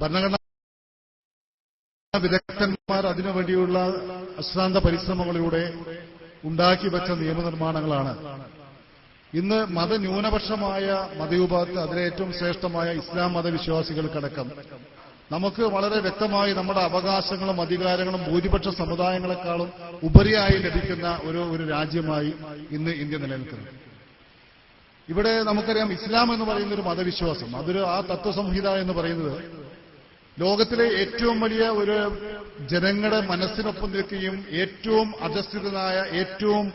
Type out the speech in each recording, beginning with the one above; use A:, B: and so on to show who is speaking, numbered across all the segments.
A: ഭരണഘടനാ വിദഗ്ധന്മാർ അതിനുവേണ്ടിയുള്ള അശ്രാന്ത പരിശ്രമങ്ങളിലൂടെ ഉണ്ടാക്കി വെച്ച നിയമനിർമ്മാണങ്ങളാണ്. ഇന്ന് മതന്യൂനപക്ഷമായ മതവിഭാഗത്ത് അതിലെ ഏറ്റവും ശ്രേഷ്ഠമായ ഇസ്ലാം മതവിശ്വാസികൾക്കടക്കം നമുക്ക് വളരെ വ്യക്തമായി നമ്മുടെ അവകാശങ്ങളും അധികാരങ്ങളും ഭൂരിപക്ഷ സമുദായങ്ങളെക്കാളും ഉപരിയായി ലഭിക്കുന്ന ഒരു ഒരു രാജ്യമായി ഇന്ന് ഇന്ത്യ നിലനിൽക്കുന്നു. ഇവിടെ നമുക്കറിയാം ഇസ്ലാം എന്ന് പറയുന്ന ഒരു മതവിശ്വാസം. അതൊരു ആ തത്വസംഹിത എന്ന് പറയുന്നത് ലോകത്തിലെ ഏറ്റവും വലിയ ഒരു ജനങ്ങളുടെ മനസ്സിനൊപ്പം നിൽക്കുകയും ഏറ്റവും അധസ്ഥിതനായ ഏറ്റവും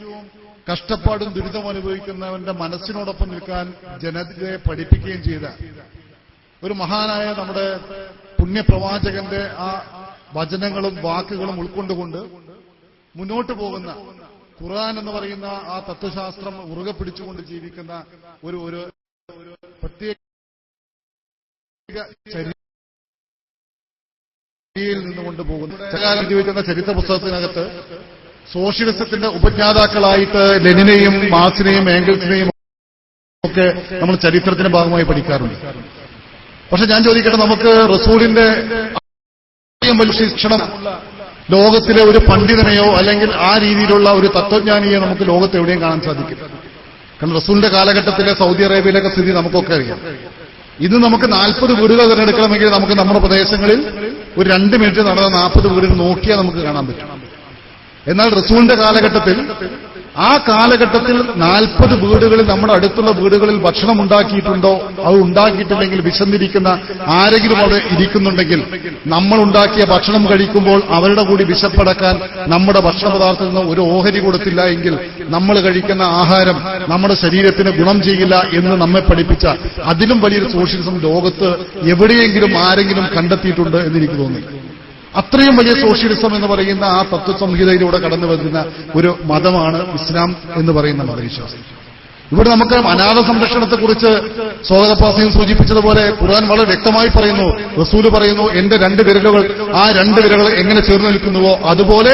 A: കഷ്ടപ്പാടും ദുരിതം അനുഭവിക്കുന്നവന്റെ മനസ്സിനോടൊപ്പം നിൽക്കാൻ ജനത്തെ പഠിപ്പിക്കുകയും ചെയ്ത ഒരു മഹാനായ നമ്മുടെ പുണ്യപ്രവാചകന്റെ ആ വചനങ്ങളും വാക്കുകളും ഉൾക്കൊണ്ടുകൊണ്ട് മുന്നോട്ട് പോകുന്ന ഖുർആൻ എന്ന് പറയുന്ന ആ തത്വശാസ്ത്രം ഉറുകെ പിടിച്ചുകൊണ്ട് ജീവിക്കുന്ന ഒരു ഒരു പ്രത്യേക ചര്യയിൽ നിന്നുകൊണ്ട് പോകുന്നു. ചകാലം ജീവിക്കുന്ന ചരിത്ര പുസ്തകത്തിനകത്ത് സോഷ്യലിസത്തിന്റെ ഉപജ്ഞാതാക്കളായിട്ട് ലെനിനെയും മാർക്സിനെയും ഏംഗൽസിനെയും ഒക്കെ നമ്മൾ ചരിത്രത്തിന്റെ ഭാഗമായി പഠിക്കാറുണ്ട്. പക്ഷെ ഞാൻ ചോദിക്കട്ടെ നമുക്ക് റസൂലിന്റെ വലിയ ശിക്ഷണം ലോകത്തിലെ ഒരു പണ്ഡിതനെയോ അല്ലെങ്കിൽ ആ രീതിയിലുള്ള ഒരു തത്വജ്ഞാനിയെ നമുക്ക് ലോകത്ത് എവിടെയും കാണാൻ സാധിക്കും കാരണം റസൂലിന്റെ കാലഘട്ടത്തിലെ സൗദി അറേബ്യയിലൊക്കെ സ്ഥിതി നമുക്കൊക്കെ അറിയാം. ഇന്ന് നമുക്ക് നാൽപ്പത് വീടുകൾ തിരഞ്ഞെടുക്കണമെങ്കിൽ നമുക്ക് നമ്മുടെ പ്രദേശങ്ങളിൽ ഒരു രണ്ട് മിനിറ്റ് നടന്ന നാൽപ്പത് വീടുകൾ നോക്കിയാൽ നമുക്ക് കാണാൻ പറ്റും. എന്നാൽ റസൂലിന്റെ കാലഘട്ടത്തിൽ ആ കാലഘട്ടത്തിൽ നാൽപ്പത് വീടുകളിൽ നമ്മുടെ അടുത്തുള്ള വീടുകളിൽ ഭക്ഷണം ഉണ്ടാക്കിയിട്ടുണ്ടോ? അത് ഉണ്ടാക്കിയിട്ടില്ലെങ്കിൽ വിശന്നിരിക്കുന്ന ആരെങ്കിലും അവിടെ ഇരിക്കുന്നുണ്ടെങ്കിൽ നമ്മൾ ഉണ്ടാക്കിയ ഭക്ഷണം കഴിക്കുമ്പോൾ അവരുടെ കൂടി വിശപ്പടക്കാൻ നമ്മുടെ ഭക്ഷണ പദാർത്ഥത്തിൽ നിന്ന് ഒരു ഓഹരി കൊടുത്തില്ല എങ്കിൽ നമ്മൾ കഴിക്കുന്ന ആഹാരം നമ്മുടെ ശരീരത്തിന് ഗുണം ചെയ്യില്ല എന്ന് നമ്മെ പഠിപ്പിച്ച അതിലും വലിയൊരു സോഷ്യലിസം ലോകത്ത് എവിടെയെങ്കിലും ആരെങ്കിലും കണ്ടെത്തിയിട്ടുണ്ട് എന്ന് എനിക്ക് അത്രയും വലിയ സോഷ്യലിസം എന്ന് പറയുന്ന ആ തത്വസംഹിതയിലൂടെ കടന്നു വരുന്ന ഒരു മതമാണ് ഇസ്ലാം എന്ന് പറയുന്ന മതവിശ്വാസം. ഇവിടെ നമുക്ക് അനാഥ സംരക്ഷണത്തെക്കുറിച്ച് സ്വാഗതപാസിയും സൂചിപ്പിച്ചതുപോലെ ഖുർആൻ വളരെ വ്യക്തമായി പറയുന്നു. റസൂൽ പറയുന്നു എന്റെ രണ്ട് വിരലുകൾ ആ രണ്ട് വിരലുകൾ എങ്ങനെ ചേർന്ന് നിൽക്കുന്നുവോ അതുപോലെ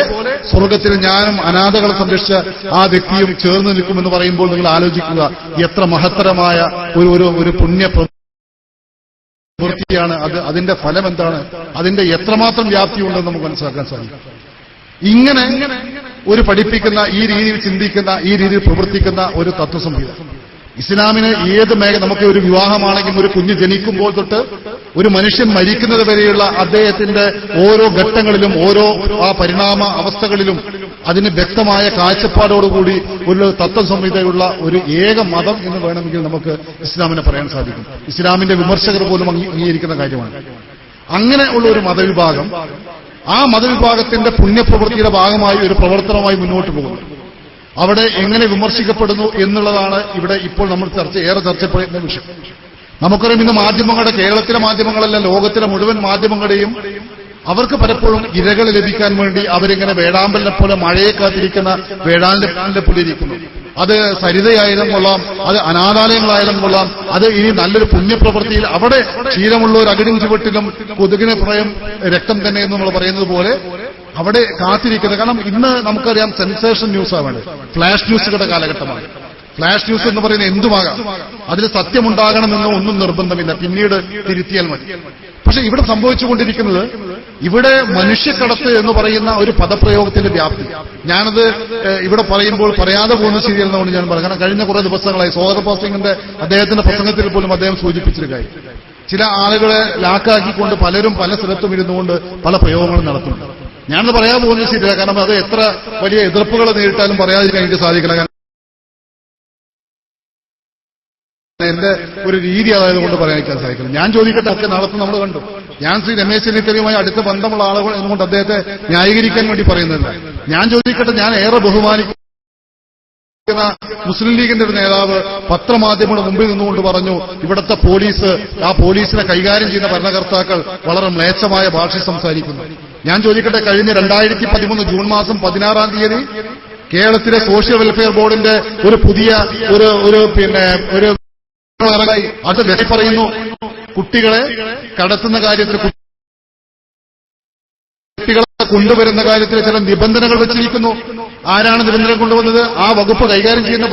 A: സ്വർഗത്തിൽ ഞാനും അനാഥകളെ സംരക്ഷിച്ച ആ വ്യക്തിയും ചേർന്ന് നിൽക്കുമെന്ന് പറയുമ്പോൾ നിങ്ങൾ ആലോചിക്കുക എത്ര മഹത്തരമായ ഒരു ഒരു ഒരു പുണ്യ പ്രവൃത്തിയാണ് അത് അതിന്റെ ഫലം എന്താണ് അതിന്റെ എത്രമാത്രം വ്യാപ്തിയുണ്ടെന്ന് നമുക്ക് മനസ്സിലാക്കാൻ സാധിക്കും. ഇങ്ങനെ ഒരു പഠിപ്പിക്കുന്ന ഈ രീതിയിൽ ചിന്തിക്കുന്ന ഈ രീതിയിൽ പ്രവർത്തിക്കുന്ന ഒരു തത്വസംഹിത. ഇസ്ലാമിന് ഏത് മേഖല നമുക്ക് ഒരു വിവാഹമാണെങ്കിൽ ഒരു കുഞ്ഞ് ജനിക്കുമ്പോൾ തൊട്ട് ഒരു മനുഷ്യൻ മരിക്കുന്നത് വരെയുള്ള അദ്ദേഹത്തിന്റെ ഓരോ ഘട്ടങ്ങളിലും ഓരോ ആ പരിണാമ അവസ്ഥകളിലും അതിന് വ്യക്തമായ കാഴ്ചപ്പാടോടുകൂടി ഒരു തത്വസംഹിതയുള്ള ഒരു ഏക മതം എന്ന് വേണമെങ്കിൽ നമുക്ക് ഇസ്ലാമിനെ പറയാൻ സാധിക്കും. ഇസ്ലാമിന്റെ വിമർശകർ പോലും അംഗീകരിക്കുന്ന കാര്യമാണ്. അങ്ങനെ ഉള്ള ഒരു മതവിഭാഗം ആ മതവിഭാഗത്തിന്റെ പുണ്യപ്രവൃത്തിയുടെ ഭാഗമായി ഒരു പ്രവർത്തനമായി മുന്നോട്ട് പോകുന്നു. അവിടെ എങ്ങനെ വിമർശിക്കപ്പെടുന്നു എന്നുള്ളതാണ് ഇവിടെ ഇപ്പോൾ നമ്മൾ ചർച്ച ഏറെ ചർച്ചപ്പെടുന്ന വിഷയം. നമുക്കറിയാം ഇന്ന് മാധ്യമങ്ങളുടെ കേരളത്തിലെ മാധ്യമങ്ങളല്ല ലോകത്തിലെ മുഴുവൻ മാധ്യമങ്ങളുടെയും അവർക്ക് പലപ്പോഴും ഇരകൾ ലഭിക്കാൻ വേണ്ടി അവരിങ്ങനെ വേടാമ്പലിനെ പോലെ മഴയെ കാത്തിരിക്കുന്ന വേടാന്റെ പോലെ ഇരിക്കുന്നു. അത് സരിതയായാലും കൊള്ളാം അത് അനാഥാലയങ്ങളായാലും കൊള്ളാം അത് ഇനി നല്ലൊരു പുണ്യപ്രവൃത്തിയിൽ അവിടെ ക്ഷീരമുള്ള ഒരു അകിടും ചുവട്ടിലും കൊതുകിനെ പ്രയം രക്തം തന്നെ എന്ന് നമ്മൾ പറയുന്നത് പോലെ അവിടെ കാത്തിരിക്കുന്നത്. കാരണം ഇന്ന് നമുക്കറിയാം സെൻസേഷൻ ന്യൂസ് ആവാണ് ഫ്ലാഷ് ന്യൂസുകളുടെ കാലഘട്ടമാണ്. ഫ്ലാഷ് ന്യൂസ് എന്ന് പറയുന്നത് എന്തുമാകാം? അതിൽ സത്യമുണ്ടാകണമെന്ന് ഒന്നും നിർബന്ധമില്ല. പിന്നീട് തിരുത്തിയാൽ മതി. പക്ഷെ ഇവിടെ സംഭവിച്ചുകൊണ്ടിരിക്കുന്നത് ഇവിടെ മനുഷ്യക്കടത്ത് എന്ന് പറയുന്ന ഒരു പദപ്രയോഗത്തിന്റെ വ്യാപ്തി. ഞാനത് ഇവിടെ പറയുമ്പോൾ പറയാതെ പോകുന്ന ശരിയല്ലെന്നുകൊണ്ട് ഞാൻ പറയാം കാരണം കഴിഞ്ഞ കുറെ ദിവസങ്ങളായി സോദർ പാസിംഗിന്റെ അദ്ദേഹത്തിന്റെ പ്രസംഗത്തിൽ പോലും അദ്ദേഹം സൂചിപ്പിച്ചൊരു കാര്യം. ചില ആളുകളെ ലാക്കാക്കിക്കൊണ്ട് പലരും പല സ്ഥലത്തും ഇരുന്നുകൊണ്ട് പല പ്രയോഗങ്ങളും നടത്തുന്നുണ്ട്. ഞാനത് പറയാൻ പോകുന്നത് ശരിയല്ല കാരണം അത് എത്ര വലിയ എതിർപ്പുകൾ നേരിട്ടാലും പറയാതിരിക്കാൻ എനിക്ക് സാധിക്കില്ല. കാരണം എന്റെ ഒരു രീതി അതായത് കൊണ്ട് പറയാൻ സാധിക്കില്ല. ഞാൻ ചോദിക്കട്ടെ ഒക്കെ നടത്തും നമ്മൾ കണ്ടു. ഞാൻ ശ്രീ രമേശ് ചെന്നിത്തലയുമായി അടുത്ത ബന്ധമുള്ള ആളുകൾ എന്നുകൊണ്ട് അദ്ദേഹത്തെ ന്യായീകരിക്കാൻ വേണ്ടി പറയുന്നില്ല. ഞാൻ ചോദിക്കട്ടെ ഞാൻ ഏറെ ബഹുമാനിക്കുന്ന. മുസ്ലിം ലീഗിന്റെ ഒരു നേതാവ് പത്രമാധ്യമങ്ങളുടെ മുമ്പിൽ നിന്നുകൊണ്ട് പറഞ്ഞു ഇവിടുത്തെ പോലീസ് ആ പോലീസിനെ കൈകാര്യം ചെയ്യുന്ന ഭരണകർത്താക്കൾ വളരെ മ്ലേച്ഛമായ ഭാഷ സംസാരിക്കുന്നു. ഞാൻ ചോദിക്കട്ടെ കഴിഞ്ഞ രണ്ടായിരത്തി പതിമൂന്ന് ജൂൺ മാസം പതിനാറാം തീയതി കേരളത്തിലെ സോഷ്യൽ വെൽഫെയർ ബോർഡിന്റെ ഒരു പുതിയ ഒരു ഒരു പിന്നെ ഒരു വ്യക്തി പറയുന്നു കുട്ടികളെ കടത്തുന്ന കാര്യത്തിൽ കൊണ്ടുവരുന്ന കാര്യത്തിൽ ചില നിബന്ധനകൾ വെച്ചിരിക്കുന്നു ആരാണ് നിബന്ധന കൊണ്ടുവന്നത്? ആ വകുപ്പ് കൈകാര്യം ചെയ്യുന്ന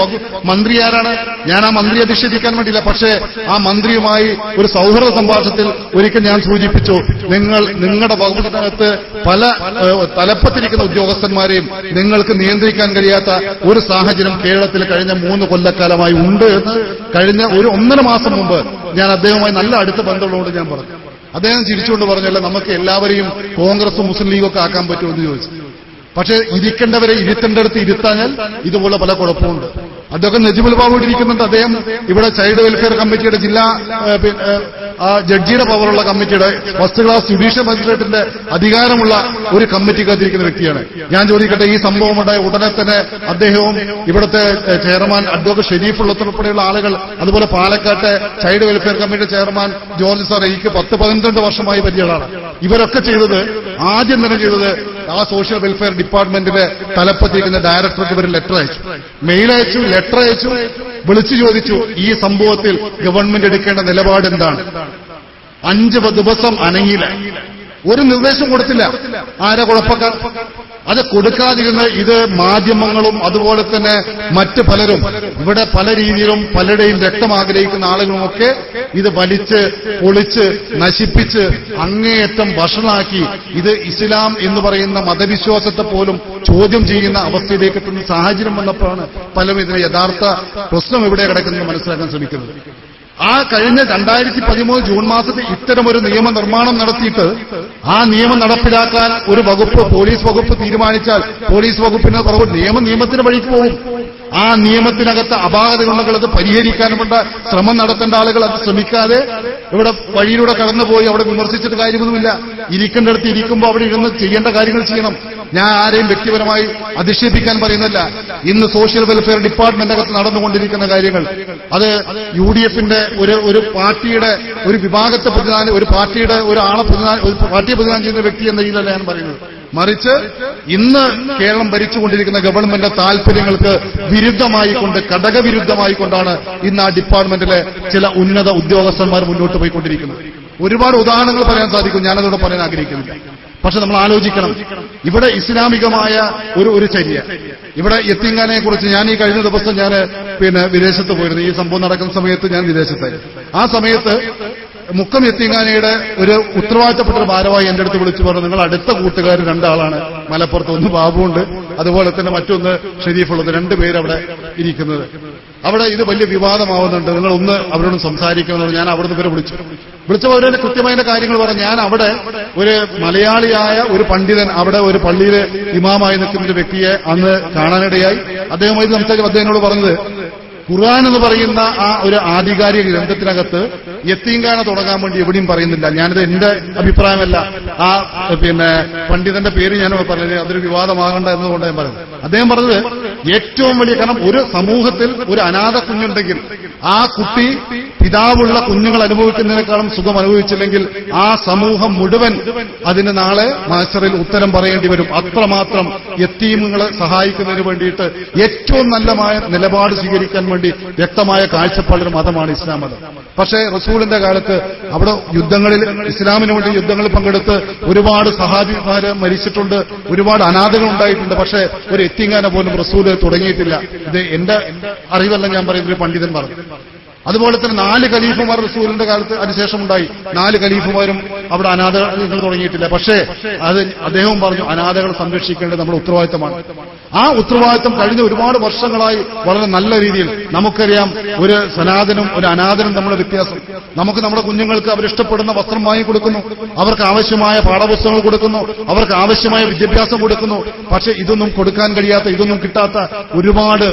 A: മന്ത്രി ആരാണ്? ഞാൻ ആ മന്ത്രി അധിക്ഷേപിക്കാൻ വേണ്ടിയില്ല പക്ഷേ ആ മന്ത്രിയുമായി ഒരു സൗഹൃദ സംഭാഷണത്തിൽ ഒരിക്കൽ ഞാൻ സൂചിപ്പിച്ചു. നിങ്ങൾ നിങ്ങളുടെ വകുപ്പിനകത്ത് പല തലപ്പത്തിരിക്കുന്ന ഉദ്യോഗസ്ഥന്മാരെയും നിങ്ങൾക്ക് നിയന്ത്രിക്കാൻ കഴിയാത്ത ഒരു സാഹചര്യം കേരളത്തിൽ കഴിഞ്ഞ മൂന്ന് കൊല്ലക്കാലമായി ഉണ്ട് എന്ന് കഴിഞ്ഞ ഒരു ഒന്നര മാസം മുമ്പ് ഞാൻ അദ്ദേഹവുമായി നല്ല അടുത്ത ബന്ധമുള്ളതുകൊണ്ട് ഞാൻ പറഞ്ഞു. അദ്ദേഹം ചിരിച്ചുകൊണ്ട് പറഞ്ഞല്ല നമുക്ക് എല്ലാവരെയും കോൺഗ്രസും മുസ്ലിം ലീഗും ഒക്കെ ആക്കാൻ പറ്റുമെന്ന് ചോദിച്ചു. പക്ഷേ ഇരിക്കേണ്ടവരെ ഇരുത്തേണ്ടടുത്ത് ഇരുത്താഞ്ഞാൽ ഇതുപോലെ പല കുഴപ്പമുണ്ട്. അതൊക്കെ നജിബുൽ ബാബു ഇരിക്കുന്നുണ്ട്. അദ്ദേഹം ഇവിടെ ചൈൽഡ് വെൽഫെയർ കമ്മിറ്റിയുടെ ജില്ലാ ജഡ്ജിയുടെ പവറുള്ള കമ്മിറ്റിയുടെ ഫസ്റ്റ് ക്ലാസ് ജുഡീഷ്യൽ മജിസ്ട്രേറ്റിന്റെ അധികാരമുള്ള ഒരു കമ്മിറ്റി കാത്തിരിക്കുന്ന വ്യക്തിയാണ്. ഞാൻ ചോദിക്കട്ടെ ഈ സംഭവം ഉണ്ടായ ഉടനെ തന്നെ അദ്ദേഹവും ഇവിടുത്തെ ചെയർമാൻ അഡ്വക്കേറ്റ് ഷെരീഫ് ആളുകൾ അതുപോലെ പാലക്കാട്ടെ child welfare committee chairman George sir എനിക്ക് പത്ത് പന്ത്രണ്ട് വർഷമായി പരിചയമാണ്. ഇവരൊക്കെ ചെയ്തത് ആദ്യം തന്നെ ചെയ്തത് ആ സോഷ്യൽ വെൽഫെയർ ഡിപ്പാർട്ട്മെന്റിന്റെ തലപ്പത്തിരിക്കുന്ന ഡയറക്ടർക്ക് ഇവർ ലെറ്റർ അയച്ചു. മെയിൽ അയച്ചു ലെറ്റർ അയച്ചു വിളിച്ചു ചോദിച്ചു ഈ സംഭവത്തിൽ ഗവൺമെന്റ് എടുക്കേണ്ട നിലപാട് എന്താണ്? അഞ്ച് ദിവസം അനങ്ങിയില്ല. ഒരു നിർദ്ദേശം കൊടുത്തില്ല. ആരെ കുഴപ്പക്കാർ? അത് കൊടുക്കാതിരുന്ന ഇത് മാധ്യമങ്ങളും അതുപോലെ തന്നെ മറ്റ് പലരും ഇവിടെ പല രീതിയിലും പലരുടെയും രക്തം ആഗ്രഹിക്കുന്ന ആളുകളുമൊക്കെ ഇത് വലിച്ച് പൊളിച്ച് നശിപ്പിച്ച് അങ്ങേയറ്റം വഷളാക്കി ഇത് ഇസ്ലാം എന്ന് പറയുന്ന മതവിശ്വാസത്തെ പോലും ചോദ്യം ചെയ്യുന്ന അവസ്ഥയിലേക്ക് എത്തുന്ന സാഹചര്യം വന്നപ്പോഴാണ് പലരും ഇതിന് യഥാർത്ഥ പ്രശ്നം ഇവിടെ കിടക്കുന്നത് മനസ്സിലാക്കാൻ ശ്രമിക്കുന്നത്. ആ കഴിഞ്ഞ രണ്ടായിരത്തി പതിമൂന്ന് ജൂൺ മാസത്തിൽ ഇത്തരമൊരു നിയമനിർമ്മാണം നടത്തിയിട്ട് ആ നിയമം നടപ്പിലാക്കാൻ ഒരു വകുപ്പ് പോലീസ് വകുപ്പ് തീരുമാനിച്ചാൽ പോലീസ് വകുപ്പിന് പുറകെ നിയമം നിയമത്തിന് വഴിക്ക് പോകും. ആ നിയമത്തിനകത്ത് അപാകതകളുണ്ടെങ്കിൽ അത് പരിഹരിക്കാനുമുള്ള ശ്രമം നടത്തേണ്ട ആളുകൾ അത് ശ്രമിക്കാതെ ഇവിടെ വഴിയിലൂടെ കടന്നുപോയി അവിടെ വിമർശിച്ചിട്ട് കാര്യമൊന്നുമില്ല. ഇരിക്കേണ്ടടുത്ത് ഇരിക്കുമ്പോൾ അവിടെ ഇരുന്ന് ചെയ്യേണ്ട കാര്യങ്ങൾ ചെയ്യണം. ഞാൻ ആരെയും വ്യക്തിപരമായി അധിക്ഷേപിക്കാൻ പറയുന്നില്ല ഇന്ന് സോഷ്യൽ വെൽഫെയർ ഡിപ്പാർട്ട്മെന്റ് അകത്ത് നടന്നുകൊണ്ടിരിക്കുന്ന കാര്യങ്ങൾ. അത് യു ഡി എഫിന്റെ ഒരു ഒരു പാർട്ടിയുടെ ഒരു വിഭാഗത്തെ പ്രതിദാനം ഒരു പാർട്ടിയുടെ ഒരു ആളെ പ്രതിനിധാനം ഒരു പാർട്ടിയെ പ്രതിദാനം ചെയ്യുന്ന വ്യക്തി എന്ന രീതിയിലല്ല ഞാൻ പറയുന്നത്. മറിച്ച് ഇന്ന് കേരളം ഭരിച്ചുകൊണ്ടിരിക്കുന്ന ഗവൺമെന്റ് താൽപര്യങ്ങൾക്ക് വിരുദ്ധമായി കൊണ്ട് ഘടകവിരുദ്ധമായി കൊണ്ടാണ് ഇന്ന് ആ ഡിപ്പാർട്ട്മെന്റിലെ ചില ഉന്നത ഉദ്യോഗസ്ഥന്മാർ മുന്നോട്ട് പോയിക്കൊണ്ടിരിക്കുന്നത്. ഒരുപാട് ഉദാഹരണങ്ങൾ പറയാൻ സാധിക്കും. ഞാനതോടെ പറയാൻ ആഗ്രഹിക്കുന്നില്ല. പക്ഷെ നമ്മൾ ആലോചിക്കണം. ഇവിടെ ഇസ്ലാമികമായ ഒരു ഒരു ചര്യ. ഇവിടെ എത്തിങ്കാനെ കുറിച്ച് ഞാൻ ഈ കഴിഞ്ഞ ദിവസം ഞാൻ പിന്നെ വിദേശത്ത് പോയിരുന്നു. ഈ സംഭവം നടക്കുന്ന സമയത്ത് ഞാൻ വിദേശത്തായിരുന്നു ആ സമയത്ത് മുക്കം എത്തിങ്ങാനയുടെ ഒരു ഉത്തരവാദിത്തപ്പെട്ട ഒരു ഭാരവാഹി എന്റെ അടുത്ത് വിളിച്ചു പറഞ്ഞു നിങ്ങൾ അടുത്ത കൂട്ടുകാർ രണ്ടാളാണ്. മലപ്പുറത്ത് ഒന്ന് ബാബുണ്ട് അതുപോലെ തന്നെ മറ്റൊന്ന് ഷെരീഫുള്ളത് രണ്ടുപേരവിടെ ഇരിക്കുന്നത്. അവിടെ ഇത് വലിയ വിവാദമാവുന്നുണ്ട്. നിങ്ങൾ ഒന്ന് അവരോട് സംസാരിക്കണമെന്ന് ഞാൻ അവിടുന്ന് ഇവരെ വിളിച്ചു. വിളിച്ചപ്പോൾ അവരുടെ കൃത്യമായ കാര്യങ്ങൾ പറഞ്ഞു. ഞാൻ അവിടെ ഒരു മലയാളിയായ ഒരു പണ്ഡിതൻ അവിടെ ഒരു പള്ളിയിലെ ഇമാമായി നിൽക്കുന്ന ഒരു വ്യക്തിയെ അന്ന് കാണാനിടയായി. അദ്ദേഹമായി സംസാരിച്ചപ്പോൾ അദ്ദേഹം പറഞ്ഞത് ഖുർആൻ എന്ന് പറയുന്ന ആ ഒരു ആധികാരിക ഗ്രന്ഥത്തിനകത്ത് യത്തീങ്കാന തുടങ്ങാൻ വേണ്ടി എവിടെയും പറയുന്നില്ല. ഞാനിത് എന്റെ അഭിപ്രായമല്ല. ആ പിന്നെ പണ്ഡിതന്റെ പേര് ഞാൻ പറഞ്ഞത് അതൊരു വിവാദമാകണ്ട എന്നതുകൊണ്ട് ഞാൻ പറയുന്നത് അദ്ദേഹം പറഞ്ഞത് ഏറ്റവും വലിയ കാരണം ഒരു സമൂഹത്തിൽ ഒരു അനാഥ കുഞ്ഞുണ്ടെങ്കിൽ ആ കുട്ടി പിതാവുള്ള കുഞ്ഞുങ്ങൾ അനുഭവിക്കുന്നതിനേക്കാളും സുഖം അനുഭവിച്ചില്ലെങ്കിൽ ആ സമൂഹം മുഴുവൻ അതിന് നാളെ മാസ്റ്ററിൽ ഉത്തരം പറയേണ്ടി വരും. അത്രമാത്രം എത്തീമുകളെ സഹായിക്കുന്നതിന് വേണ്ടിയിട്ട് ഏറ്റവും നല്ലമായ നിലപാട് സ്വീകരിക്കാൻ വേണ്ടി വ്യക്തമായ കാഴ്ചപ്പാടൊരു മതമാണ് ഇസ്ലാം മതം. പക്ഷേ റസൂലിന്റെ കാലത്ത് അവിടെ യുദ്ധങ്ങളിൽ ഇസ്ലാമിന് വേണ്ടി യുദ്ധങ്ങളിൽ പങ്കെടുത്ത് ഒരുപാട് സഹാബിമാര് മരിച്ചിട്ടുണ്ട് ഒരുപാട് അനാഥകൾ ഉണ്ടായിട്ടുണ്ട്. പക്ഷേ ഒരു എത്തിങ്ങാനെ പോലും റസൂൽ തുടങ്ങിയിട്ടില്ല. ഇത് എന്റെ അറിവല്ല ഞാൻ പറയുന്നത് പണ്ഡിതൻ പറഞ്ഞു. അതുപോലെ തന്നെ നാല് ഖലീഫുമാർ റസൂലിന്റെ കാലത്ത് അതിനുശേഷം ഉണ്ടായി നാല് ഖലീഫുമാരും അവിടെ അനാഥകൾ തുടങ്ങിയിട്ടില്ല. പക്ഷേ അത് അദ്ദേഹവും പറഞ്ഞു അനാഥകൾ സംരക്ഷിക്കേണ്ടത് നമ്മുടെ ഉത്തരവാദിത്തമാണ്. ആ ഉത്തരവാദിത്തം കഴിഞ്ഞ ഒരുപാട് വർഷങ്ങളായി വളരെ നല്ല രീതിയിൽ നമുക്കറിയാം ഒരു സനാതനും ഒരു അനാഥനും നമ്മുടെ വ്യത്യാസം. നമുക്ക് നമ്മുടെ കുഞ്ഞുങ്ങൾക്ക് അവരിഷ്ടപ്പെടുന്ന വസ്ത്രം വാങ്ങി കൊടുക്കുന്നു അവർക്ക് ആവശ്യമായ പാഠപുസ്തകങ്ങൾ കൊടുക്കുന്നു അവർക്ക് ആവശ്യമായ വിദ്യാഭ്യാസം കൊടുക്കുന്നു. പക്ഷെ ഇതൊന്നും കൊടുക്കാൻ കഴിയാത്ത ഇതൊന്നും കിട്ടാത്ത ഒരുപാട്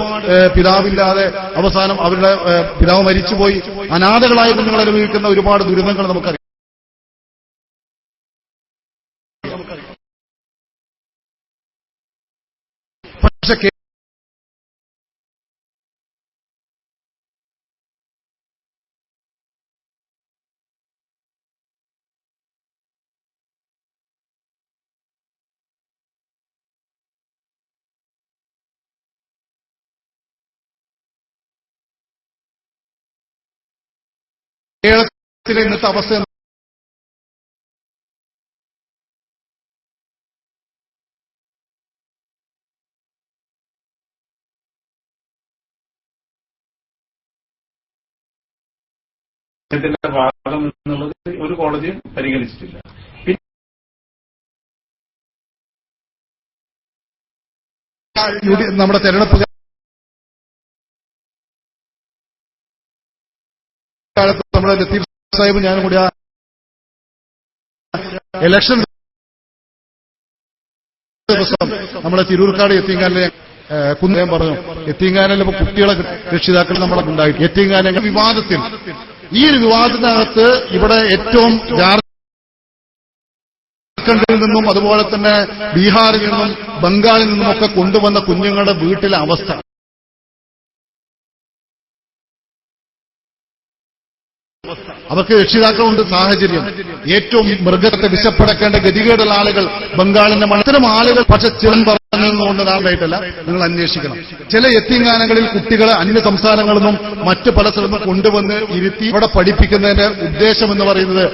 A: പിതാവില്ലാതെ അവസാനം അവരുടെ പിതാവ് മരിച്ചുപോയി അനാഥകളായ കുഞ്ഞുങ്ങൾ അനുഭവിക്കുന്ന ഒരുപാട് ദുരിതങ്ങൾ നമുക്കറിയാം. പക്ഷെ കേരളത്തിലെ ഇന്നത്തെ അവസ്ഥ
B: ഭാഗം എന്നുള്ളത് ഒരു കോടതിയും പരിഗണിച്ചിട്ടില്ല.
A: നമ്മുടെ തെരഞ്ഞെടുപ്പ് കാലത്ത് നമ്മുടെ ലത്തീഫ് സാഹിബ് ഞാനും കൂടി ആ ഇലക്ഷൻ ദിവസം നമ്മുടെ തിരൂർക്കാട് എത്തിങ്കാനിലെ കുന്നേം പറഞ്ഞു. എത്തിങ്കാനിലെ ഇപ്പൊ കുട്ടികളെ രക്ഷിതാക്കൾ നമ്മളെ ഉണ്ടായി എത്തിങ്കാന വിവാദത്തിൽ. ഈ ഒരു വിവാദത്തിനകത്ത് ഇവിടെ ഏറ്റവും ജാർഖണ്ഡിൽ നിന്നും അതുപോലെ തന്നെ ബീഹാറിൽ നിന്നും ബംഗാളിൽ നിന്നുമൊക്കെ കൊണ്ടുവന്ന കുഞ്ഞുങ്ങളുടെ വീട്ടിലെ അവസ്ഥ. അവർക്ക് രക്ഷിതാക്കളുണ്ട് സാഹചര്യം. ഏറ്റവും മൃഗത്തെ വിശപ്പടക്കേണ്ട ഗതികേടുള്ള ആളുകൾ ബംഗാളിന്റെ മണത്തരം ആളുകൾ പക്ഷെ ചിലൻ നാളായിട്ടല്ല നിങ്ങൾ അന്വേഷിക്കണം. ചില എത്തിങ്ങാനങ്ങളിൽ കുട്ടികളെ അന്യ സംസ്ഥാനങ്ങളിൽ നിന്നും മറ്റ് പല സ്ഥലത്തും കൊണ്ടുവന്ന് ഇരുത്തി ഇവിടെ പഠിപ്പിക്കുന്നതിന്റെ ഉദ്ദേശം എന്ന് പറയുന്നത്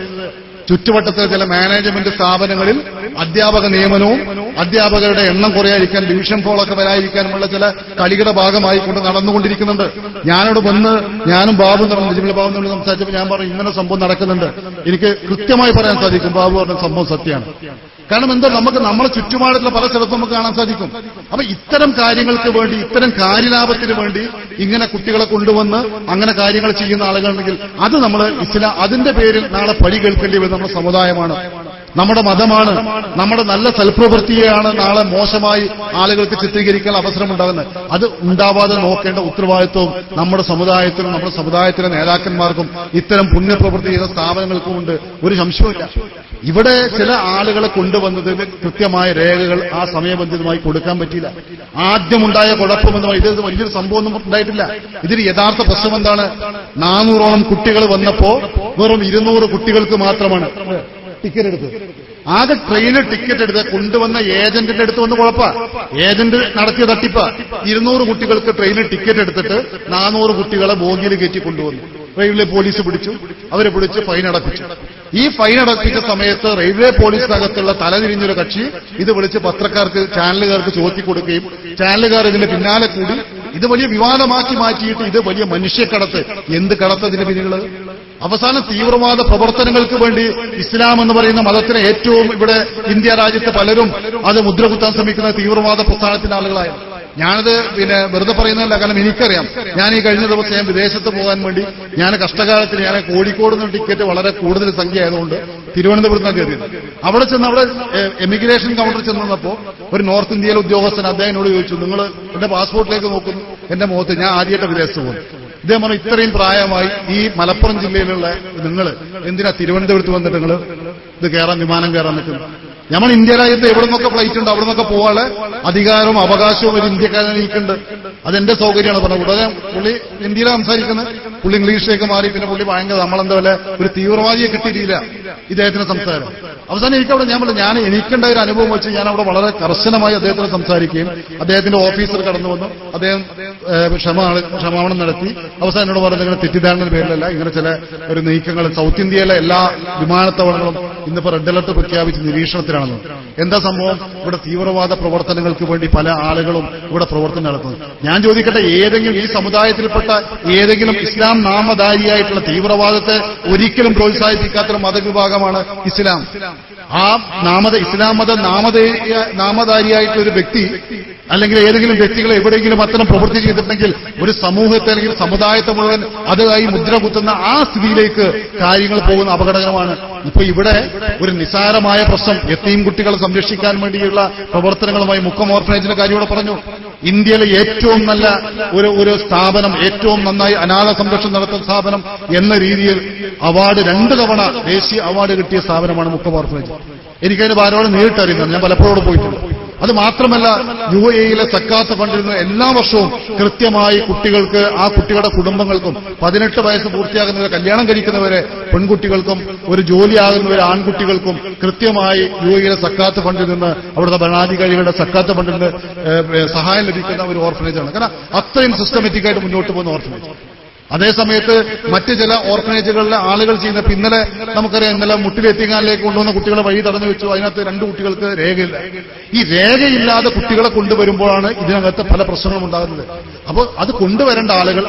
A: ചുറ്റുവട്ടത്തിലെ ചില മാനേജ്മെന്റ് സ്ഥാപനങ്ങളിൽ അധ്യാപക നിയമനവും അധ്യാപകരുടെ എണ്ണം കുറയാതിരിക്കാൻ ഡിവിഷൻ ഫോളൊക്കെ വരാതിരിക്കാനുമുള്ള ചില കളികളുടെ ഭാഗമായി കൊണ്ട് നടന്നുകൊണ്ടിരിക്കുന്നുണ്ട്. ഞാനോട് വന്ന് ഞാനും ബാബു നടന്നു ജിമിൽ ബാബു നമ്മൾ സംസാരിച്ചപ്പോൾ ഞാൻ പറഞ്ഞു ഇങ്ങനെ സംഭവം നടക്കുന്നുണ്ട്. എനിക്ക് കൃത്യമായി പറയാൻ സാധിക്കും ബാബു പറഞ്ഞ സംഭവം സത്യമാണ്. കാരണം എന്തോ? നമുക്ക് നമ്മളെ ചുറ്റുപാടുള്ള പല സ്ഥലത്തും നമുക്ക് കാണാൻ സാധിക്കും. അപ്പൊ ഇത്തരം കാര്യങ്ങൾക്ക് വേണ്ടി ഇത്തരം കാര്യലാഭത്തിന് വേണ്ടി ഇങ്ങനെ കുട്ടികളെ കൊണ്ടുവന്ന് അങ്ങനെ കാര്യങ്ങൾ ചെയ്യുന്ന ആളുകളുണ്ടെങ്കിൽ അത് നമ്മൾ ഇസ്ലാം അതിന്റെ പേരിൽ നാളെ പഴി കേൾക്കേണ്ടി വരുന്ന നമ്മുടെ സമുദായമാണ്. നമ്മുടെ മതമാണ്. നമ്മുടെ നല്ല സൽപ്രവൃത്തിയെയാണ് നാളെ മോശമായി ആളുകൾക്ക് ചിത്രീകരിക്കാൻ അവസരമുണ്ടാകുന്നത്. അത് ഉണ്ടാവാതെ നോക്കേണ്ട ഉത്തരവാദിത്വവും നമ്മുടെ സമുദായത്തിനും നമ്മുടെ സമുദായത്തിലെ നേതാക്കന്മാർക്കും ഇത്തരം പുണ്യപ്രവൃത്തി ചെയ്ത സ്ഥാപനങ്ങൾക്കുമുണ്ട്. ഒരു സംശയമില്ല ഇവിടെ ചില ആളുകളെ കൊണ്ടുവന്നത് കൃത്യമായ രേഖകൾ ആ സമയബന്ധിതമായി കൊടുക്കാൻ പറ്റിയില്ല. ആദ്യമുണ്ടായ കുഴപ്പമെന്ന് ഇത് വലിയൊരു സംഭവമൊന്നും ഉണ്ടായിട്ടില്ല. ഇതിന് യഥാർത്ഥ പ്രശ്നം എന്താണ് നാനൂറോളം കുട്ടികൾ വന്നപ്പോ വെറും ഇരുന്നൂറ് കുട്ടികൾക്ക് മാത്രമാണ്. ടിക്കറ്റ് എടുത്ത്. ആകെ ട്രെയിനിൽ ടിക്കറ്റ് എടുത്ത്. കൊണ്ടുവന്ന ഏജന്റിന്റെ അടുത്ത് വന്ന് കുഴപ്പ. ഏജന്റ് നടത്തിയ തട്ടിപ്പ. ഇരുന്നൂറ് കുട്ടികൾക്ക് ട്രെയിനിൽ ടിക്കറ്റ് എടുത്തിട്ട് നാനൂറ് കുട്ടികളെ ബോഗിയിൽ കയറ്റി കൊണ്ടുവന്നു. റെയിൽവേ പോലീസ് പിടിച്ചു. അവരെ പിടിച്ച് ഫൈൻ അടപ്പിച്ചു. ഈ ഫൈൻ അടപ്പിച്ച സമയത്ത് റെയിൽവേ പോലീസിനകത്തുള്ള തലതിരിഞ്ഞൊരു കക്ഷി ഇത് വിളിച്ച് പത്രക്കാർക്ക് ചാനലുകാർക്ക് ചോത്തി കൊടുക്കുകയും ചാനലുകാർ ഇതിന്റെ പിന്നാലെ കൂടി ഇത് വലിയ വിവാദമാക്കി മാറ്റിയിട്ട് ഇത് വലിയ മനുഷ്യക്കടത്ത്. എന്ത് കടത്തതിന് പിന്നിലുള്ളത്? അവസാനം തീവ്രവാദ പ്രവർത്തനങ്ങൾക്ക് വേണ്ടി ഇസ്ലാം എന്ന് പറയുന്ന മതത്തിന് ഏറ്റവും ഇവിടെ ഇന്ത്യ രാജ്യത്തെ പലരും അത് മുദ്രകുത്താൻ ശ്രമിക്കുന്ന തീവ്രവാദ പ്രസ്ഥാനത്തിന്റെ ആളുകളായിരുന്നു. ഞാനത് പിന്നെ വെറുതെ പറയുന്നതല്ല കാരണം എനിക്കറിയാം. ഞാൻ ഈ കഴിഞ്ഞ ദിവസം ഞാൻ വിദേശത്ത് പോകാൻ വേണ്ടി ഞാൻ കഷ്ടകാലത്തിൽ ഞാൻ കോഴിക്കോട് നിന്ന് ടിക്കറ്റ് വളരെ കൂടുതൽ സംഖ്യ ആയതുകൊണ്ട് തിരുവനന്തപുരത്ത് കയറിയത്. അവിടെ ചെന്ന് അവിടെ എമിഗ്രേഷൻ കൗണ്ടറിൽ ചെന്നപ്പോ ഒരു നോർത്ത് ഇന്ത്യയിലെ ഉദ്യോഗസ്ഥൻ അദ്ദേഹം എന്നോട് ചോദിച്ചു നിങ്ങൾ എന്റെ പാസ്പോർട്ടിലേക്ക് നോക്കുന്നു എന്റെ മുഖത്ത് ഞാൻ ആദ്യമായിട്ട് വിദേശത്ത് പോകുന്നു പറഞ്ഞു ഇത്രയും പ്രായമായി ഈ മലപ്പുറം ജില്ലയിലുള്ള നിങ്ങൾ എന്തിനാ തിരുവനന്തപുരത്ത് വന്നിട്ട് നിങ്ങൾ ഇത് കയറാൻ വിമാനം കയറാൻ നിൽക്കുന്നു? നമ്മൾ ഇന്ത്യ രാജ്യത്ത് എവിടെ നിന്നൊക്കെ ഫ്ലൈറ്റ് ഉണ്ട് അവിടെ നിന്നൊക്കെ പോകാനുള്ള അധികാരവും അവകാശവും ഒരു ഇന്ത്യക്കാരനെ എനിക്കുണ്ട് അതെന്റെ സൗകര്യമാണ്. പറഞ്ഞത് ഉടനെ പുള്ളി ഇന്ത്യയിലെ സംസാരിക്കുന്നത് പുള്ളി ഇംഗ്ലീഷിലേക്ക് മാറി. പിന്നെ പുള്ളി ഭയങ്കര നമ്മളെന്താ പോലെ ഒരു തീവ്രവാദിയെ കിട്ടിയിട്ടില്ല ഇദ്ദേഹത്തിന്റെ സംസാരം. അവസാനം എനിക്കവിടെ ഞാൻ പറഞ്ഞു ഞാൻ എനിക്കുണ്ട ഒരു അനുഭവം വെച്ച് ഞാൻ അവിടെ വളരെ കർശനമായി അദ്ദേഹത്തിന് സംസാരിക്കുകയും അദ്ദേഹത്തിന്റെ ഓഫീസർ കടന്നു വന്നു. അദ്ദേഹം ക്ഷമ ക്ഷമാപണം നടത്തി. അവസാനം എന്നോട് പറഞ്ഞത് ഇങ്ങനെ തെറ്റിദ്ധാരണ പേരിലല്ല ഇങ്ങനെ ചില ഒരു നീക്കങ്ങൾ സൗത്ത് ഇന്ത്യയിലെ എല്ലാ വിമാനത്താവളങ്ങളും ഇന്നിപ്പോ റെഡ് അലർട്ട് പ്രഖ്യാപിച്ച് നിരീക്ഷണത്തിലാണെന്ന്. എന്താ സംഭവം? ഇവിടെ തീവ്രവാദ പ്രവർത്തനങ്ങൾക്ക് വേണ്ടി പല ആളുകളും ഇവിടെ പ്രവർത്തനം നടത്തുന്നു. ഞാൻ ചോദിക്കട്ടെ ഏതെങ്കിലും ഈ സമുദായത്തിൽപ്പെട്ട ഏതെങ്കിലും ഇസ്ലാം നാമധാരിയായിട്ടുള്ള തീവ്രവാദത്തെ ഒരിക്കലും പ്രോത്സാഹിപ്പിക്കാത്തൊരു മതവിഭാഗമാണ് ഇസ്ലാം. ആ നാമത ഇസ്ലാം മത നാമധേയ നാമധാരിയായിട്ടൊരു വ്യക്തി അല്ലെങ്കിൽ ഏതെങ്കിലും വ്യക്തികൾ എവിടെയെങ്കിലും അത്തരം പ്രവൃത്തി ചെയ്തിട്ടുണ്ടെങ്കിൽ ഒരു സമൂഹത്തെ അല്ലെങ്കിൽ സമുദായത്തെ മുഴുവൻ അതായി മുദ്ര കുത്തുന്ന ആ സ്ഥിതിയിലേക്ക് കാര്യങ്ങൾ പോകുന്ന അപകടകരമാണ്. ഇപ്പൊ ഇവിടെ ഒരു നിസാരമായ പ്രശ്നം എത്തിയും കുട്ടികളെ സംരക്ഷിക്കാൻ വേണ്ടിയുള്ള പ്രവർത്തനങ്ങളുമായി മുക്കം ഓർഫനേജിന്റെ കാര്യം ഇവിടെ പറഞ്ഞു. ഇന്ത്യയിലെ ഏറ്റവും നല്ല ഒരു ഒരു സ്ഥാപനം ഏറ്റവും നന്നായി അനാഥ സംരക്ഷണം നടത്തുന്ന സ്ഥാപനം എന്ന രീതിയിൽ അവാർഡ് രണ്ട് തവണ ദേശീയ അവാർഡ് കിട്ടിയ സ്ഥാപനമാണ് മുക്കം ഓർഫനേജ് എനിക്കതിന് ഭാരവാളം നേരിട്ടറിയുന്നത് ഞാൻ പലപ്പോഴും പോയിട്ടുണ്ട്. അത് മാത്രമല്ല യു എയിലെ സക്കാത്ത് ഫണ്ടിൽ എല്ലാ വർഷവും കൃത്യമായി കുട്ടികൾക്ക് ആ കുട്ടികളുടെ കുടുംബങ്ങൾക്കും പതിനെട്ട് വയസ്സ് പൂർത്തിയാകുന്നവരെ കല്യാണം കഴിക്കുന്നവരെ പെൺകുട്ടികൾക്കും ഒരു ജോലിയാകുന്നവരെ ആൺകുട്ടികൾക്കും കൃത്യമായി യു എയിലെ സക്കാത്ത് ഫണ്ടിൽ നിന്ന് അവിടുത്തെ ഭരണാധികാരികളുടെ സക്കാത്ത് ഫണ്ടിൽ നിന്ന് സഹായം ലഭിക്കുന്ന ഒരു ഓർഫനേജാണ് കാരണം അത്രയും സിസ്റ്റമാറ്റിക് ആയിട്ട് മുന്നോട്ട് പോകുന്ന ഓർഫനേജ് അതേസമയത്ത് മറ്റ് ചില ഓർഫനേജുകളിലെ ആളുകൾ ചെയ്യുന്ന പിന്നലെ നമുക്കറിയാം ഇന്നലെ മുട്ടിലെത്തിങ്ങാനിലേക്ക് കൊണ്ടുവന്ന കുട്ടികളെ വഴി തടഞ്ഞു വെച്ചു. അതിനകത്ത് രണ്ട് കുട്ടികൾക്ക് രേഖയില്ല. ഈ രേഖയില്ലാതെ കുട്ടികളെ കൊണ്ടുവരുമ്പോഴാണ് ഇതിനകത്ത് പല പ്രശ്നങ്ങളും ഉണ്ടാകുന്നത്. അപ്പോൾ അത് കൊണ്ടുവരേണ്ട ആളുകൾ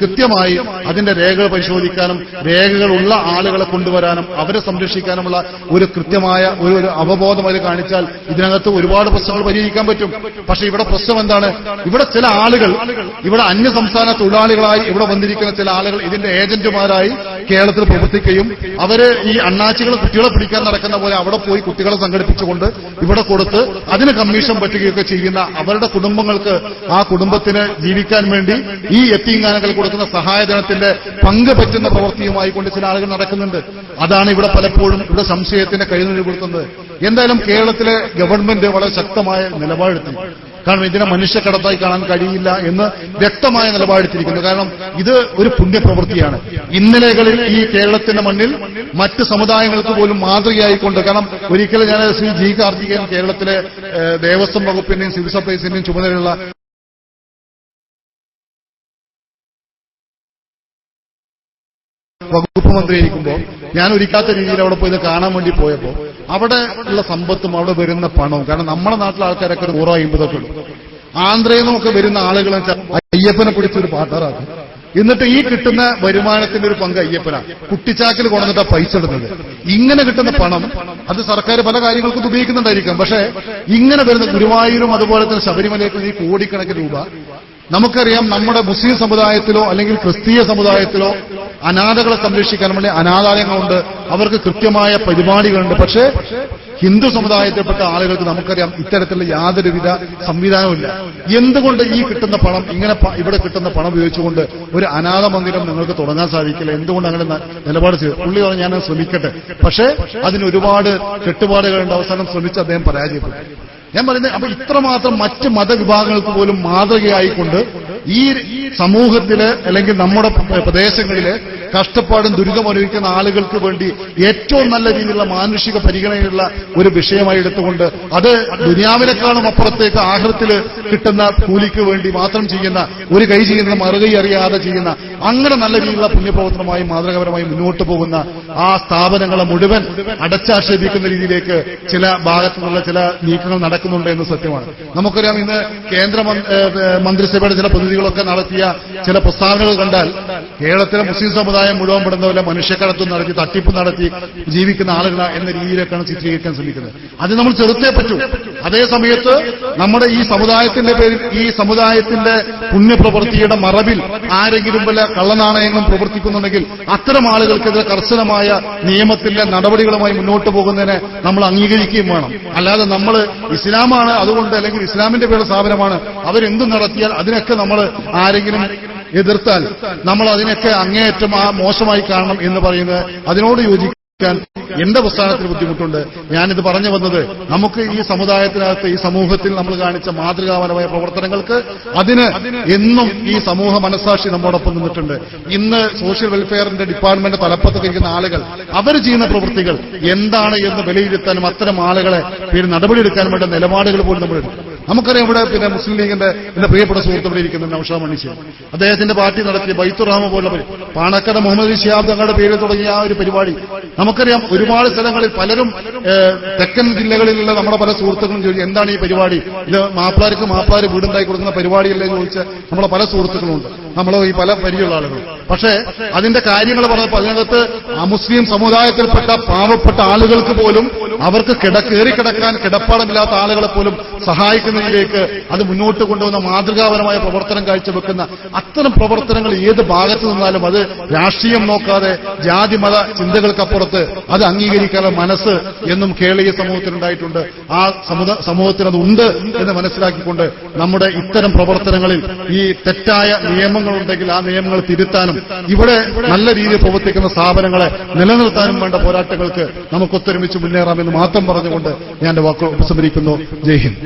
A: കൃത്യമായി അതിന്റെ രേഖകൾ പരിശോധിക്കാനും രേഖകളുള്ള ആളുകളെ കൊണ്ടുവരാനും അവരെ സംരക്ഷിക്കാനുമുള്ള ഒരു കൃത്യമായ ഒരു ഒരു അവബോധം അവർ കാണിച്ചാൽ ഇതിനകത്ത് ഒരുപാട് പ്രശ്നങ്ങൾ പരിഹരിക്കാൻ പറ്റും. പക്ഷെ ഇവിടെ പ്രശ്നം എന്താണ്? ഇവിടെ ചില ആളുകൾ ഇവിടെ അന്യ സംസ്ഥാന തൊഴിലാളികളായി ഇവിടെ വന്നിരിക്കുന്ന ചില ആളുകൾ ഇതിന്റെ ഏജന്റുമാരായി കേരളത്തിൽ പ്രവർത്തിക്കുകയും അവരെ ഈ അണ്ണാച്ചികൾ കുട്ടികളെ പിടിക്കാൻ നടക്കുന്ന പോലെ അവിടെ പോയി കുട്ടികളെ സംഘടിപ്പിച്ചുകൊണ്ട് ഇവിടെ കൊടുത്ത് അതിന് കമ്മീഷൻ പറ്റുകയൊക്കെ ചെയ്യുന്ന അവരുടെ കുടുംബങ്ങൾക്ക് ആ കുടുംബത്തിന് ജീവിക്കാൻ വേണ്ടി ഈ എത്തിങ്ങാനകൾ കൊടുക്കുന്ന സഹായധനത്തിന്റെ പങ്ക് പറ്റുന്ന പ്രവൃത്തിയുമായി കൊണ്ട് ചില ആളുകൾ നടക്കുന്നുണ്ട്. അതാണ് ഇവിടെ പലപ്പോഴും ഇവിടെ സംശയത്തിന്റെ കൈനിലപ്പെടുത്തുന്നത് എന്തായാലും കേരളത്തിലെ ഗവൺമെന്റ് വളരെ ശക്തമായ നിലപാടെടുത്തു. കാരണം ഇതിനെ മനുഷ്യക്കടത്തായി കാണാൻ കഴിയില്ല എന്ന് വ്യക്തമായ നിലപാടെടുത്തിരിക്കുന്നു. കാരണം ഇത് ഒരു പുണ്യപ്രവൃത്തിയാണ്. ഇന്നലെകളിൽ ഈ കേരളത്തിന്റെ മണ്ണിൽ മറ്റ് സമുദായങ്ങൾക്ക് പോലും മാതൃകയായിക്കൊണ്ട് കാരണം ഒരിക്കലും ഞാൻ ശ്രീ ജി കാർത്തികൻ കേരളത്തിലെ ദേവസ്വം വകുപ്പിന്റെയും സിവിൽ സപ്ലൈസിന്റെയും ചുമതലയുള്ള വകുപ്പ് മന്ത്രിയായിരിക്കുമ്പോൾ ഞാൻ ഒരിക്കാത്ത രീതിയിൽ അവിടെ പോയി കാണാൻ വേണ്ടി പോയപ്പോൾ അവിടെ ഉള്ള സമ്പത്തും അവിടെ വരുന്ന പണവും കാരണം നമ്മുടെ നാട്ടിലെ ആൾക്കാരൊക്കെ ഒരു നൂറോ അമ്പതൊക്കെ ഉള്ളൂ. ആന്ധ്രയിൽ നിന്നൊക്കെ വരുന്ന ആളുകളെ അയ്യപ്പനെ പിടിച്ചൊരു പാട്ടാറാക്കും എന്നിട്ട് ഈ കിട്ടുന്ന വരുമാനത്തിന്റെ ഒരു പങ്ക് അയ്യപ്പനാ. കുട്ടിച്ചാക്കിൽ കൊണ്ടുവന്നിട്ടാ പൈസ ഇടുന്നത്. ഇങ്ങനെ കിട്ടുന്ന പണം അത് സർക്കാർ പല കാര്യങ്ങൾക്കും ഉപയോഗിക്കുന്നുണ്ടായിരിക്കാം. പക്ഷേ ഇങ്ങനെ വരുന്ന ഗുരുവായൂരും അതുപോലെ തന്നെ ശബരിമലയ്ക്കും ഈ കോടിക്കണക്കിന് രൂപ നമുക്കറിയാം നമ്മുടെ മുസ്ലിം സമുദായത്തിലോ അല്ലെങ്കിൽ ക്രിസ്തീയ സമുദായത്തിലോ അനാഥകളെ സംരക്ഷിക്കാൻ വേണ്ടി അനാഥാലയങ്ങളുണ്ട്. അവർക്ക് കൃത്യമായ പരിപാടികളുണ്ട്. പക്ഷേ ഹിന്ദു സമുദായത്തിൽപ്പെട്ട ആളുകൾക്ക് നമുക്കറിയാം ഇത്തരത്തിലുള്ള യാതൊരുവിധ സംവിധാനമില്ല എന്തുകൊണ്ട് ഈ കിട്ടുന്ന പണം ഇങ്ങനെ ഇവിടെ കിട്ടുന്ന പണം ഉപയോഗിച്ചുകൊണ്ട് ഒരു അനാഥ മന്ദിരം നിങ്ങൾക്ക് തുടങ്ങാൻ സാധിക്കില്ല? എന്തുകൊണ്ട് അങ്ങനെ നിലപാട് ചെയ്തു? പുള്ളി പറഞ്ഞു ഞാൻ ശ്രമിക്കട്ടെ. പക്ഷേ അതിന് ഒരുപാട് കെട്ടുപാടുകളുണ്ട്. അവസാനം ശ്രമിച്ച് അദ്ദേഹം പരാജയപ്പെട്ടു. ഞാൻ പറയുന്നത് അപ്പൊ ഇത്രമാത്രം മറ്റ് മതവിഭാഗങ്ങൾക്ക് പോലും മാതൃകയായിക്കൊണ്ട് ഈ സമൂഹത്തിൽ അല്ലെങ്കിൽ നമ്മുടെ പ്രദേശങ്ങളിൽ കഷ്ടപ്പാടും ദുരിതം അനുഭവിക്കുന്ന ആളുകൾക്ക് വേണ്ടി ഏറ്റവും നല്ല രീതിയിലുള്ള മാനുഷിക പരിഗണനയുള്ള ഒരു വിഷയമായി എടുത്തുകൊണ്ട് അത് ദുനിയാവിനെക്കാളും അപ്പുറത്തേക്ക് ആഹൃത്തിൽ കിട്ടുന്ന കൂലിക്ക് വേണ്ടി മാത്രം ചെയ്യുന്ന ഒരു കൈ ചെയ്യുന്ന മറുകൈ അറിയാതെ ചെയ്യുന്ന അങ്ങനെ നല്ല രീതിയിലുള്ള പുണ്യപ്രവർത്തനമായി മാതൃകാപരമായി മുന്നോട്ട് പോകുന്ന ആ സ്ഥാപനങ്ങളെ മുഴുവൻ അടച്ചാക്ഷേപിക്കുന്ന രീതിയിലേക്ക് ചില ഭാഗത്തുനിന്നുള്ള ചില നീക്കങ്ങൾ നടക്കുന്നുണ്ട് എന്ന് സത്യമാണ്. നമുക്കറിയാം ഇന്ന് കേന്ദ്ര മന്ത്രിസഭയുടെ ചില പ്രതിനിധികളൊക്കെ നടത്തിയ ചില പ്രസ്താവനകൾ കണ്ടാൽ കേരളത്തിലെ മുസ്ലിം സമുദായം മുഴുവൻ പെടുന്ന പോലെ മനുഷ്യക്കടത്തും നടത്തി തട്ടിപ്പ് നടത്തി ജീവിക്കുന്ന ആളുകൾ എന്ന രീതിയിലേക്കാണ് ചിത്രീകരിക്കാൻ ശ്രമിക്കുന്നത്. അത് നമ്മൾ ചെറുത്തേ പറ്റൂ. അതേ സമയത്ത് നമ്മുടെ ഈ സമുദായത്തിന്റെ പേരിൽ ഈ സമുദായത്തിന്റെ പുണ്യപ്രവൃത്തിയുടെ മറവിൽ ആരെങ്കിലും വല്ല കള്ളനാണയങ്ങളും പ്രവർത്തിക്കുന്നുണ്ടെങ്കിൽ അത്തരം ആളുകൾക്കെതിരെ കർശനമായ നിയമത്തിന്റെ നടപടികളുമായി മുന്നോട്ട് പോകുന്നതിനെ നമ്മൾ അംഗീകരിക്കുകയും വേണം. അല്ലാതെ നമ്മൾ ഇസ്ലാമാണ് അതുകൊണ്ട് അല്ലെങ്കിൽ ഇസ്ലാമിന്റെ പേരുടെ സ്ഥാപനമാണ്. അവരെന്ത് നടത്തിയാൽ അതിനൊക്കെ നമ്മൾ ആരെങ്കിലും എതിർത്താൽ നമ്മൾ അതിനൊക്കെ അങ്ങേയറ്റം മോശമായി കാണണം എന്ന് പറയുന്നത് അതിനോട് യോജിക്കാൻ എന്റെ പ്രസ്ഥാനത്തിന് ബുദ്ധിമുട്ടുണ്ട്. ഞാനിത് പറഞ്ഞു വന്നത് നമുക്ക് ഈ സമുദായത്തിനകത്ത് ഈ സമൂഹത്തിൽ നമ്മൾ കാണിച്ച മാതൃകാപരമായ പ്രവർത്തനങ്ങൾക്ക് അതിന് എന്നും ഈ സമൂഹ മനസാക്ഷി നമ്മോടൊപ്പം നിന്നിട്ടുണ്ട്. ഇന്ന് സോഷ്യൽ വെൽഫെയറിന്റെ ഡിപ്പാർട്ട്മെന്റ് തലപ്പത്തൊക്കെ ഇരിക്കുന്ന ആളുകൾ അവർ ചെയ്യുന്ന പ്രവൃത്തികൾ എന്താണ് എന്ന് വിലയിരുത്താനും അത്തരം ആളുകളെ നടപടിയെടുക്കാനും വേണ്ട നിലപാടുകൾ പോലും നമ്മൾ എടുക്കും നമുക്കറിയാം ഇവിടെ പിന്നെ മുസ്ലിം ലീഗിന്റെ എന്റെ പ്രിയപ്പെട്ട സുഹൃത്ത് ഇവിടെ ഇരിക്കുന്ന നൌഷാ മണിശ്ശേരി അദ്ദേഹത്തിന്റെ പാർട്ടി നടത്തിയ ബൈത്തുറാമ പോലുള്ള പാണക്കട മുഹമ്മദ് ഷിയാബ് തങ്ങളുടെ പേരിൽ തുടങ്ങിയ ആ ഒരു പരിപാടി. നമുക്കറിയാം ഒരുപാട് സ്ഥലങ്ങളിൽ പലരും തെക്കൻ ജില്ലകളിലുള്ള നമ്മുടെ പല സുഹൃത്തുക്കളും ചോദിച്ചു എന്താണ് ഈ പരിപാടി? ഇത് മാപ്പിളാർക്ക് മാപ്പിളാർ വീടുണ്ടായി കൊടുക്കുന്ന പരിപാടിയല്ലേ? ചോദിച്ച നമ്മളെ പല സുഹൃത്തുക്കളുണ്ട് നമ്മൾ ഈ പല പരിചയമുള്ള ആളുകൾ പക്ഷേ അതിന്റെ കാര്യങ്ങൾ പറഞ്ഞപ്പോൾ അതിനകത്ത് മുസ്ലിം സമുദായത്തിൽപ്പെട്ട പാവപ്പെട്ട ആളുകൾക്ക് പോലും അവർക്ക് കിട കയറിക്കിടക്കാൻ കിടപ്പാടമില്ലാത്ത ആളുകളെ പോലും സഹായിക്കുന്നതിലേക്ക് അത് മുന്നോട്ട് കൊണ്ടുവന്ന മാതൃകാപരമായ പ്രവർത്തനം കാഴ്ചവെക്കുന്ന അത്തരം പ്രവർത്തനങ്ങൾ ഏത് ഭാഗത്തു നിന്നാലും അത് രാഷ്ട്രീയം നോക്കാതെ ജാതി മത ചിന്തകൾക്കപ്പുറത്ത് അത് അംഗീകരിക്കാനുള്ള മനസ്സ് എന്നും കേരളീയ സമൂഹത്തിനുണ്ടായിട്ടുണ്ട് ആ സമുദ സമൂഹത്തിന് അത് ഉണ്ട് എന്ന് മനസ്സിലാക്കിക്കൊണ്ട് നമ്മുടെ ഇത്തരം പ്രവർത്തനങ്ങളിൽ ഈ തെറ്റായ നിയമങ്ങളുണ്ടെങ്കിൽ ആ നിയമങ്ങൾ തിരുത്താനും ഇവിടെ നല്ല രീതിയിൽ പ്രവർത്തിക്കുന്ന സ്ഥാപനങ്ങളെ നിലനിർത്താനും വേണ്ട പോരാട്ടങ്ങൾക്ക് നമുക്കൊത്തൊരുമിച്ച് മുന്നേറാമെന്ന് മാത്രം പറഞ്ഞുകൊണ്ട് ഞാൻ വാക്കുകൾ ഉപസംഹരിക്കുന്നു. ജയ് ഹിന്ദ്.